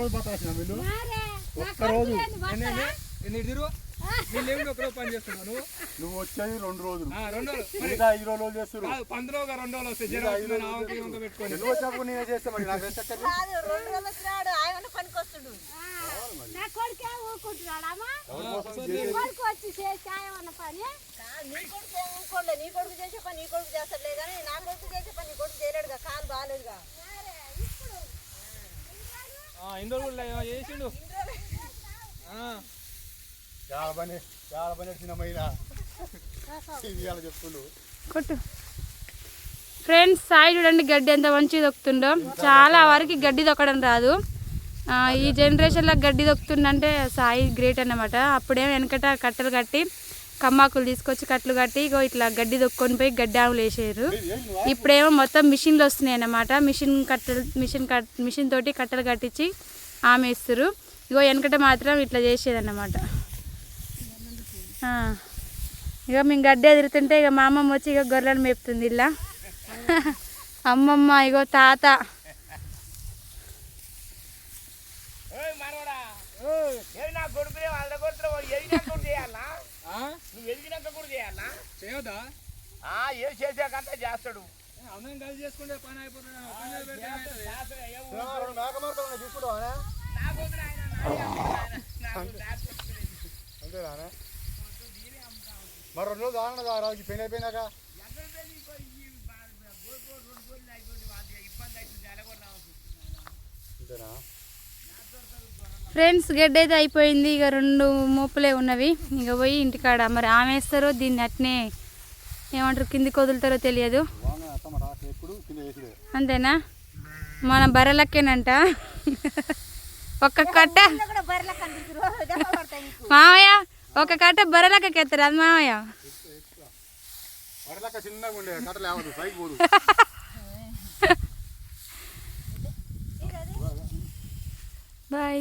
రోజు బతాసిన వీళ్ళు? మారే, నా ఒక్క రోజు. కొడుకు లేని ఎన్ని బతరా? ఎన్ని తిరుగు నేను ఏమి ఒక రోజు పని చేస్తున్నావు నువ్వు? నువ్వు వచ్చేది రెండు రోజులు. ఆ, రెండు రోజులు. మరి మిగతా ఐదు రోజులు పందులో ఒక రెండు రోజులు వస్తాయి నువ్వు వచ్చినప్పుడు నేనే చేస్తా మరి? నాకు రెస్ట్ ఎక్కడి నుంచి? కాదు రెండు రోజులు వచ్చినాడు. ఆయన ఆ, నా కొడుకే ఊరుకుంటున్నాడమ్మా? నీ? కొడుకు వచ్చి చేసి పని? నీ కొడుకు ఏం ఊరుకోలే నీ కొడుకు చేసే పని నీ కొడుకు చేస్తలే కానీ నా కొడుకు చేసే పని నీ కొడుకు చేయలేడుగా. కాలు బాగాలేదుగా. ఏమో చేసిండు. ఆ, చాలా పని చాలా పని చెప్తుండు. కొట్టు. ఫ్రెండ్స్ సాయి చూడండి గడ్డి ఎంత మంచిగా దొక్కుతుండో చాలా వరకు గడ్డి దొక్కడం రాదు. ఆ, ఈ జనరేషన్లో గడ్డి దొక్కుతుండంటే సాయి గ్రేట్ అన్నమాట. అప్పుడేమో వెనకట కట్టెలు కట్టి కమ్మాకులు తీసుకొచ్చి కట్లు కట్టి ఇగో ఇట్లా గడ్డి దొక్కొని పోయి గడ్డి ఆములు వేసారు. ఇప్పుడేమో మొత్తం మిషన్లు వస్తున్నాయి అన్నమాట. మిషన్ కట్టెలు మిషన్ కట్ మిషన్ తోటి కట్టలు కట్టించి ఆమె వేస్తారు ఇగో వెనకట మాత్రం ఇట్లా చేసేదన్నమాట. ఇక మేము గడ్డి ఎదురుతుంటే ఇక మా అమ్మమ్మ వచ్చి ఇక గొర్రెలు మేపుతుంది ఇలా. అమ్మమ్మ ఇగో తాత. నువ్వు ఎదిగినాక కూడా చేయాలా? చేయొద్దా? ఆ ఏం చేసాకంతా చేస్తాడు. అందరం కలిసి చేసుకుంటే పని అయిపోతుంది పని చేసి పెడితే ఏమవుతుంది? చేస్తాడు, ఏం రెండు మేకమార్తలు తీసుకుంటావా నా కూతురు ఆయన, నా ఆయన, నా కూతురు ఆయన. అంతేనా మరి రెండు రోజులు ఆగనగా రాజుకి పెళ్ళి అయిపోయినాక. అంతేనా? ఫ్రెండ్స్ గడ్డ అయితే అయిపోయింది. ఇక రెండు మోపులే ఉన్నవి. ఇక పోయి ఇంటికాడ మరి ఆమె వేస్తారో దీన్ని అట్నే ఏమంటారు కిందికి వదులుతారో తెలియదు. అంతేనా? మన బర్రెలక్కేనంట. ఒక్క కట్ట. మామయ్య ఒక కట్ట బర్రెలకెత్తారు అది మామయ్య. బాయ్.